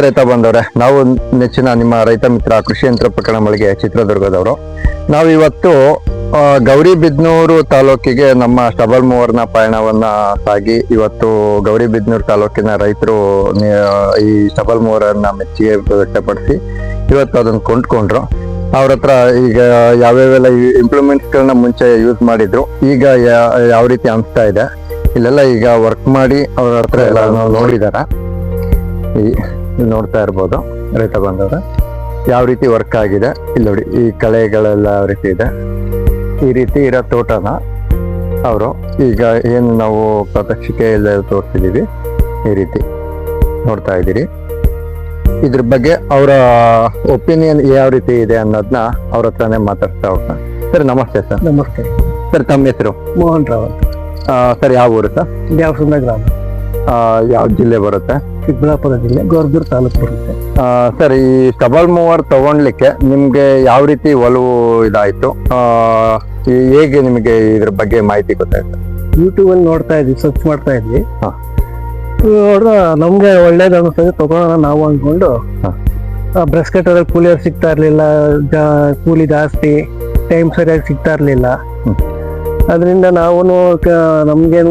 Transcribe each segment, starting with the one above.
ರೈತ ಬಂದವ್ರೆ, ನಾವು ನೆಚ್ಚಿನ ನಿಮ್ಮ ರೈತ ಮಿತ್ರ ಕೃಷಿ ಯಂತ್ರೋಪಕರಣ ಮಳಿಗೆ ಚಿತ್ರದುರ್ಗದವರು. ನಾವು ಇವತ್ತು ಗೌರಿಬಿದ್ನೂರು ತಾಲೂಕಿಗೆ ನಮ್ಮ ಸ್ಟಬಲ್ ಮೂವರ್ನ ಪಯಣವನ್ನ ಸಾಗಿ ಇವತ್ತು ಗೌರಿಬಿದ್ನೂರು ತಾಲೂಕಿನ ರೈತರು ಈ ಸ್ಟಬಲ್ ಮೂವರನ್ನ ಮೆಚ್ಚುಗೆ ವ್ಯಕ್ತಪಡಿಸಿ ಇವತ್ತು ಅದನ್ನ ಕೊಂಡ್ಕೊಂಡ್ರು. ಅವ್ರ ಹತ್ರ ಈಗ ಯಾವ್ಯಾವೆಲ್ಲ ಇಂಪ್ಲಿಮೆಂಟ್ಸ್ ಗಳನ್ನ ಮುಂಚೆ ಯೂಸ್ ಮಾಡಿದ್ರು, ಈಗ ಯಾವ ರೀತಿ ಅನಿಸ್ತಾ ಇದೆ, ಇಲ್ಲೆಲ್ಲ ಈಗ ವರ್ಕ್ ಮಾಡಿ ಅವ್ರ ಹತ್ರ ಎಲ್ಲ ನೋಡಿದಾರ. ಈ ಇಲ್ಲಿ ನೋಡ್ತಾ ಇರ್ಬೋದು ರೈತ ಬಂದವರು. ಯಾವ ರೀತಿ ವರ್ಕ್ ಆಗಿದೆ? ಇಲ್ಲಿ ನೋಡಿ ಈ ಕಳೆಗಳೆಲ್ಲ ಯಾವ ರೀತಿ ಇದೆ? ಈ ರೀತಿ ಇರೋ ತೋಟನ ಅವರು ಈಗ ಏನು ನಾವು ಪ್ರದಕ್ಷಿಕೆ ಎಲ್ಲ ತೋರ್ತಿದ್ದೀವಿ ಈ ರೀತಿ ನೋಡ್ತಾ ಇದ್ದೀರಿ. ಇದ್ರ ಬಗ್ಗೆ ಅವರ ಒಪಿನಿಯನ್ ಯಾವ ರೀತಿ ಇದೆ ಅನ್ನೋದನ್ನ ಅವ್ರ ಹತ್ರನೇ ಮಾತಾಡ್ತಾ ಹೋಗ್ತಾ ಸರ್ ನಮಸ್ತೆ ಸರ್. ನಮಸ್ತೆ. ಸರ್ ತಮ್ಮ ಹೆಸರು? ಮೋಹನ್ ರಾವ್ ಸರ್ ಯಾವ ಊರು ಸರ್? ದೇವಸುಂದ ಗ್ರಾಮ ಯಾವ ಜಿಲ್ಲೆ ಬರುತ್ತೆ ಚಿಕ್ಕಬಳ್ಳಾಪುರ ಜಿಲ್ಲೆ ಗೋರ್ದೂರ್ ತಾಲೂಕು ಬರುತ್ತೆ ಸರ್ ಈ ಸ್ಟಬಲ್ ಮೂವರ್ ತಗೊಂಡ್ಲಿಕ್ಕೆ ನಿಮ್ಗೆ ಯಾವ ರೀತಿ ಒಲವು ಇದಾಯ್ತು ಹೇಗೆ ನಿಮಗೆ ಇದ್ರ ಬಗ್ಗೆ ಮಾಹಿತಿ ಗೊತ್ತಾಯ್ತು ಯೂಟ್ಯೂಬ್ ಅಲ್ಲಿ ನೋಡ್ತಾ ಇದ್ವಿ ಸರ್ಚ್ ಮಾಡ್ತಾ ಇದ್ವಿ ಹಾ. ನೋಡ್ದ ನಮ್ಗೆ ಒಳ್ಳೇದು ಅನಿಸ್ತದೆ ತಗೋಣ ನಾವು ಅನ್ಕೊಂಡು ಹಾ. ಬ್ರೆಸ್ ಕಟ್ಟರಲ್ಲಿ ಕೂಲಿಯರ್ ಸಿಗ್ತಾ ಇರ್ಲಿಲ್ಲ ಜಾ- ಕೂಲಿ ಜಾಸ್ತಿ ಟೈಮ್ ಸರಿಯಾಗಿ ಸಿಗ್ತಾ ಇರ್ಲಿಲ್ಲ. ಅದರಿಂದ ನಾವು ನಮ್ಗೇನು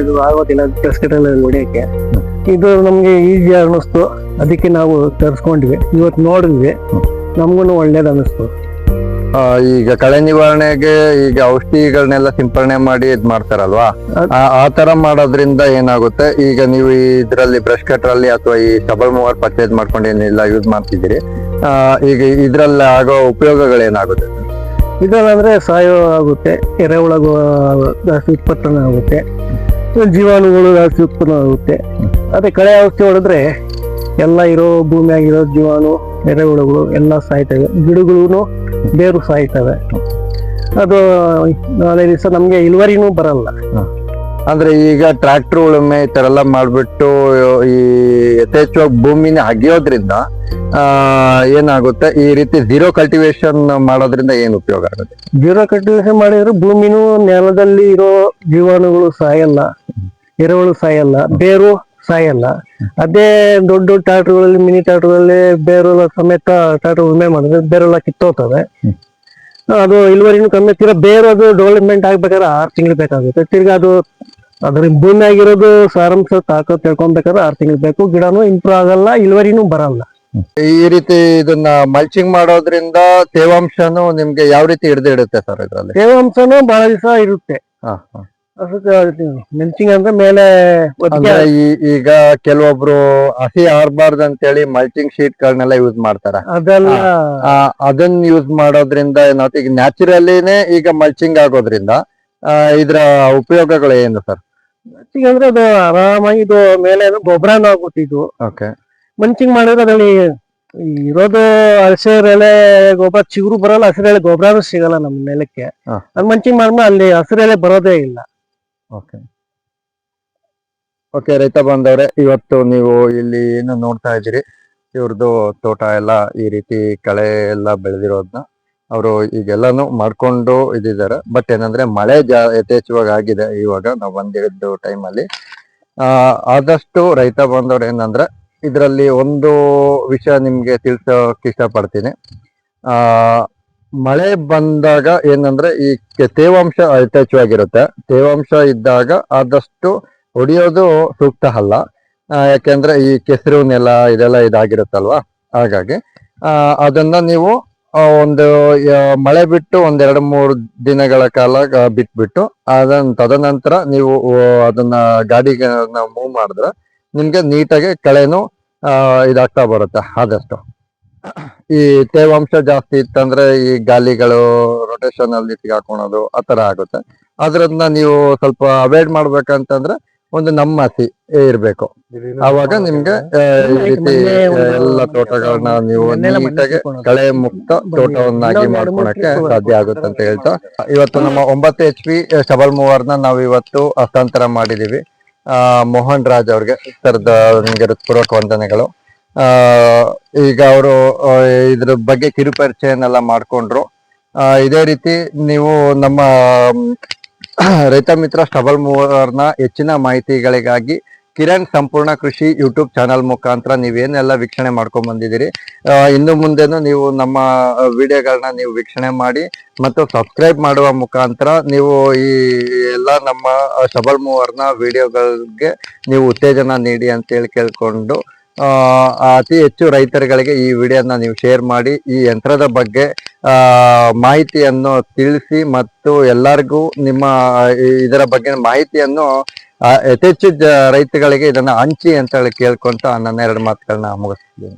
ಇದು ಆಗೋದಿಲ್ಲ ಬ್ರೆಸ್ ಎಲ್ಲ ಹೊಡಿಯೋಕ್ಕೆ ಇದು ನಮಗೆ ಈಸಿ ಅನ್ನಿಸ್ತು. ಅದಕ್ಕೆ ನಾವು ತರಿಸ್ಕೊಂಡ್ವಿ. ಇವತ್ತು ನೋಡಿದ್ವಿ. ನಮಗೂ ಒಳ್ಳೇದು ಅನ್ನಿಸ್ತು ಆ, ಈಗ ಕಳೆ ನಿವಾರಣೆಗೆ ಈಗ ಔಷಧಿಗಳನ್ನೆಲ್ಲ ಸಿಂಪರಣೆ ಮಾಡಿ ಇದ್ ಮಾಡ್ತಾರಲ್ವಾ? ಆ- ತರ ಮಾಡೋದ್ರಿಂದ ಏನಾಗುತ್ತೆ? ಈಗ ನೀವು ಇದ್ರಲ್ಲಿ ಬ್ರಷ್ ಕಟರ್ ಅಲ್ಲಿ ಅಥವಾ ಈ ಸಬಲ್ ಮೂವರ್ ಪರ್ಚೇಸ್ ಮಾಡ್ಕೊಂಡು ಏನಿಲ್ಲ ಯೂಸ್ ಮಾಡ್ತಿದ್ದೀರಿ. ಈಗ ಇದ್ರಲ್ಲಿ ಆಗೋ ಉಪಯೋಗಗಳೇನಾಗುತ್ತೆ? ಇದಂದ್ರೆ ಸಾಯೋ ಆಗುತ್ತೆ ಎರೆಹುಳಗೂ ಜಾಸ್ತಿ ಉತ್ಪನ್ನ ಆಗುತ್ತೆ ಜೀವಾಣುಗಳು ಜಾಸ್ತಿ ಉತ್ಪನ್ನ ಆಗುತ್ತೆ. ಅದೇ ಕಳೆ ಔಷಧಿ ಹೊಡೆದ್ರೆ ಎಲ್ಲ ಇರೋ ಭೂಮಿಯಾಗಿರೋ ಜೀವಾಣು ಎರೆಹುಳುಗಳು ಎಲ್ಲ ಸಾಯ್ತವೆ. ಗಿಡಗಳು ಬೇರು ಸಾಯ್ತವೆ. ಅದು ನಾಳೆ ದಿವಸ ನಮಗೆ ಇಳುವರಿನೂ ಬರಲ್ಲ. ಅಂದ್ರೆ ಈಗ ಟ್ರ್ಯಾಕ್ಟರ್ ಉಳುಮೆ ಈ ತರ ಎಲ್ಲ ಮಾಡ್ಬಿಟ್ಟು ಈ ಯಥೇಚ್ಛವಾಗಿ ಭೂಮಿನ ಅಗಿಯೋದ್ರಿಂದ ಆ ಏನಾಗುತ್ತೆ? ಈ ರೀತಿ ಝೀರೋ ಕಲ್ಟಿವೇಶನ್ ಮಾಡೋದ್ರಿಂದ ಏನ್ ಉಪಯೋಗ ಆಗುತ್ತೆ? ಜೀರೋ ಕಲ್ಟಿವೇಶನ್ ಮಾಡಿದ್ರೆ ಭೂಮಿನೂ ನೆಲದಲ್ಲಿ ಇರೋ ಜೀವಾಣುಗಳು ಸಾಯಲ್ಲ ಎರೆಹುಳು ಸಾಯಲ್ಲ ಬೇರು ಸಾಯಲ್ಲ. ಅದೇ ದೊಡ್ಡ ದೊಡ್ಡ ಟ್ರಾಕ್ಟರ್ಗಳಲ್ಲಿ ಮಿನಿ ಟ್ರಾಕ್ಟರ್ಗಳಲ್ಲಿ ಬೇರೆಲ್ಲ ಸಮೇತ ಟ್ರಾಕ್ಟರ್ ಉಳುಮೆ ಮಾಡಿದ್ರೆ ಬೇರೆಲ್ಲ ಕಿತ್ತೋಗ್ತವೆ. ಅದು ಇಳುವರಿನೂ ಕಮ್ಮಿ ತಿರ್ಗಾ ಬೇರೆ ಅದು ಡೆವಲಪ್ಮೆಂಟ್ ಆಗ್ಬೇಕಾದ್ರೆ ಆರು ತಿಂಗಳು ಬೇಕಾಗುತ್ತೆ. ತಿರ್ಗಾ ಅದು ಅದ್ರ ಭೂಮಿ ಆಗಿರೋದು ಸಾರಾಂಶ ತಾಕತ್ ತಿಳ್ಕೊಬೇಕಾದ್ರೆ ಆರ್ ತಿಂಗಳು ಬೇಕು. ಗಿಡನು ಇಂಪ್ರೂವ್ ಆಗಲ್ಲ ಇಳುವರಿನೂ ಬರಲ್ಲ. ಈ ರೀತಿ ಇದನ್ನ ಮಲ್ಚಿಂಗ್ ಮಾಡೋದ್ರಿಂದ ತೇವಾಂಶನು ನಿಮ್ಗೆ ಯಾವ ರೀತಿ ಹಿಡಿದಿಡುತ್ತೆ ಸರ್ ಇದ್ರಲ್ಲಿ? ತೇವಾಂಶನು ಬಹಳ ದಿವಸ ಇರುತ್ತೆ. ಮೆಣಸಿಂಗ್ ಅಂದ್ರೆ ಮೇಲೆ ಒತ್ತಿಗೆ ಅಂದ್ರೆ ಈ ಈಗ ಕೆಲವೊಬ್ರು ಹಸಿ ಆರ್ಬಾರ್ದು ಅಂತೇಳಿ ಮಲ್ಚಿಂಗ್ ಶೀಟ್ ಗಳನ್ನೆಲ್ಲ ಯೂಸ್ ಮಾಡ್ತಾರೆ. ಅದೆಲ್ಲ ಆ, ಅದನ್ನ ಯೂಸ್ ಮಾಡೋದ್ರಿಂದ ಏನಾಗುತ್ತೆ? ಈಗ ನ್ಯಾಚುರಲಿನೇ ಈಗ ಮಲ್ಚಿಂಗ್ ಆಗೋದ್ರಿಂದ ಆ, ಇದ್ರ ಉಪಯೋಗಗಳು ಏನು ಸರ್? ಮಲ್ಚಿಂಗ್ ಅಂದ್ರೆ ಅದು ಆರಾಮಾಗಿ ಇದು ಮೇಲೆ ಅದು ಗೊಬ್ಬರನೂ ಆಗ್ಬಿಟ್ಟಿದ್ದು ಓಕೆ ಮಂಚಿಂಗ್ ಮಾಡಿದ್ರೆ ಅದರಲ್ಲಿ ಇರೋದು ಹಸಿರೆಲೆ ಗೊಬ್ಬರ ಚಿಗುರು ಬರಲ್ಲ ಹಸಿರೆಲೆ ಗೊಬ್ಬರನೂ ಸಿಗಲ್ಲ ನಮ್ಮ ನೆಲಕ್ಕೆ. ಹಾ. ಅದು ಮಂಚಿಂಗ್ ಮಾಡಿದ್ಮೇಲೆ ಅಲ್ಲಿ ಹಸಿರೆಲೆ ಬರೋದೇ ಇಲ್ಲ. ಓಕೆ ಓಕೆ ರೈತ ಬಂದವ್ರೆ ಇವತ್ತು ನೀವು ಇಲ್ಲಿ ಏನು ನೋಡ್ತಾ ಇದ್ದೀರಿ? ಇವ್ರದ್ದು ತೋಟ ಎಲ್ಲ ಈ ರೀತಿ ಕಳೆ ಎಲ್ಲ ಬೆಳೆದಿರೋದನ್ನ ಅವರು ಈಗೆಲ್ಲಾನು ಮಾಡ್ಕೊಂಡು ಇದಿದ್ದಾರೆ. ಬಟ್ ಏನಂದ್ರೆ ಮಳೆ ಜಾ ಯಥೇಚ್ಛವಾಗಿ ಆಗಿದೆ ಇವಾಗ ನಾವು ಟೈಮಲ್ಲಿ ಆ, ಆದಷ್ಟು ರೈತ ಬಂದವ್ರು ಏನಂದ್ರೆ ಇದರಲ್ಲಿ ಒಂದು ವಿಷಯ ನಿಮ್ಗೆ ತಿಳ್ಸೋಕ್ ಇಷ್ಟಪಡ್ತೀನಿ. ಆ, ಮಳೆ ಬಂದಾಗ ಏನಂದ್ರೆ ಈ ತೇವಾಂಶ ಯಥೇಚ್ಛವಾಗಿರುತ್ತೆ. ತೇವಾಂಶ ಇದ್ದಾಗ ಆದಷ್ಟು ಹೊಡಿಯೋದು ಸೂಕ್ತ ಅಲ್ಲ. ಯಾಕೆಂದ್ರೆ ಈ ಕೆಸರು ನೆಲ ಇದೆಲ್ಲ ಇದಾಗಿರುತ್ತಲ್ವಾ? ಹಾಗಾಗಿ ಅದನ್ನ ನೀವು ಒಂದು ಮಳೆ ಬಿಟ್ಟು ಒಂದ್ ಮೂರು ದಿನಗಳ ಕಾಲ ಬಿಟ್ಬಿಟ್ಟು ಅದನ್ನ ತದನಂತರ ನೀವು ಅದನ್ನ ಗಾಡಿಗೆ ಮೂವ್ ಮಾಡಿದ್ರೆ ನಿಮ್ಗೆ ನೀಟಾಗಿ ಕಳೆನು ಇದಾಗ್ತಾ ಬರುತ್ತೆ, ಆದಷ್ಟು. ಈ ತೇವಾಂಶ ಜಾಸ್ತಿ ಇತ್ತಂದ್ರೆ ಈ ಗಾಲಿಗಳು ರೊಟೇಷನ್ ಅಲ್ಲಿ ಸಿಗಾಕೊಳೋದು ಆ ತರ ಆಗುತ್ತೆ. ಅದ್ರನ್ನ ನೀವು ಸ್ವಲ್ಪ ಅವಾಯ್ಡ್ ಮಾಡ್ಬೇಕಂತಂದ್ರೆ ಒಂದು ನಮ್ಮತಿ ಇರ್ಬೇಕು. ಆವಾಗ ನಿಮ್ಗೆ ಈ ರೀತಿ ಎಲ್ಲ ತೋಟಗಳನ್ನ ನೀವು ನೀಟಾಗಿ ಕಳೆ ಮುಕ್ತ ತೋಟವನ್ನಾಗಿ ಮಾಡ್ಕೊಳಕ್ಕೆ ಸಾಧ್ಯ ಆಗುತ್ತೆ ಅಂತ ಹೇಳ್ತಾ ಇವತ್ತು ನಮ್ಮ ಒಂಬತ್ತು ಎಚ್ ಪಿ ಶಬಲ್ ಮೂವರ್ನ ನಾವು ಇವತ್ತು ಹಸ್ತಾಂತರ ಮಾಡಿದೀವಿ. ಆ ಮೋಹನ್ ರಾಜ್ ಅವ್ರಿಗೆ ತರದ ನಿಮ್ಗೆ ಹೃತ್ಪೂರ್ವಕ ವಂದನೆಗಳು. ಆ ಈಗ ಅವರು ಇದ್ರ ಬಗ್ಗೆ ಕಿರುಪರಿಚಯನೆಲ್ಲ ಮಾಡ್ಕೊಂಡ್ರು. ಆ, ಇದೇ ರೀತಿ ನೀವು ನಮ್ಮ ರೈತ ಮಿತ್ರ ಸ್ಟಬಲ್ ಮೂವರ್ನ ಹೆಚ್ಚಿನ ಮಾಹಿತಿಗಳಿಗಾಗಿ ಕಿರಣ್ ಸಂಪೂರ್ಣ ಕೃಷಿ ಯೂಟ್ಯೂಬ್ ಚಾನಲ್ ಮುಖಾಂತರ ನೀವೇನೆಲ್ಲ ವೀಕ್ಷಣೆ ಮಾಡ್ಕೊಂಡ್ ಬಂದಿದ್ದೀರಿ. ಇನ್ನು ಮುಂದೆನೂ ನೀವು ನಮ್ಮ ವಿಡಿಯೋಗಳನ್ನ ನೀವು ವೀಕ್ಷಣೆ ಮಾಡಿ ಮತ್ತು ಸಬ್ಸ್ಕ್ರೈಬ್ ಮಾಡುವ ಮುಖಾಂತರ ನೀವು ಈ ಎಲ್ಲ ನಮ್ಮ ಶಬಲ್ ಮೂವರ್ನ ವಿಡಿಯೋಗಳಿಗೆ ನೀವು ಉತ್ತೇಜನ ನೀಡಿ ಅಂತೇಳಿ ಕೇಳ್ಕೊಂಡು ಅತಿ ಹೆಚ್ಚು ರೈತರುಗಳಿಗೆ ಈ ವಿಡಿಯೋನ ನೀವು ಶೇರ್ ಮಾಡಿ, ಈ ಯಂತ್ರದ ಬಗ್ಗೆ ಮಾಹಿತಿಯನ್ನು ತಿಳಿಸಿ ಮತ್ತು ಎಲ್ಲರಿಗೂ ನಿಮ್ಮ ಇದರ ಬಗ್ಗೆ ಮಾಹಿತಿಯನ್ನು ಜ ರೈತಗಳಿಗೆ ಇದನ್ನ ಹಂಚಿ ಅಂತ ಹೇಳಿ ಕೇಳ್ಕೊಂತ ನನ್ನ ಎರಡು ಮಾತುಗಳನ್ನ ಮುಗಿಸ್ತೀನಿ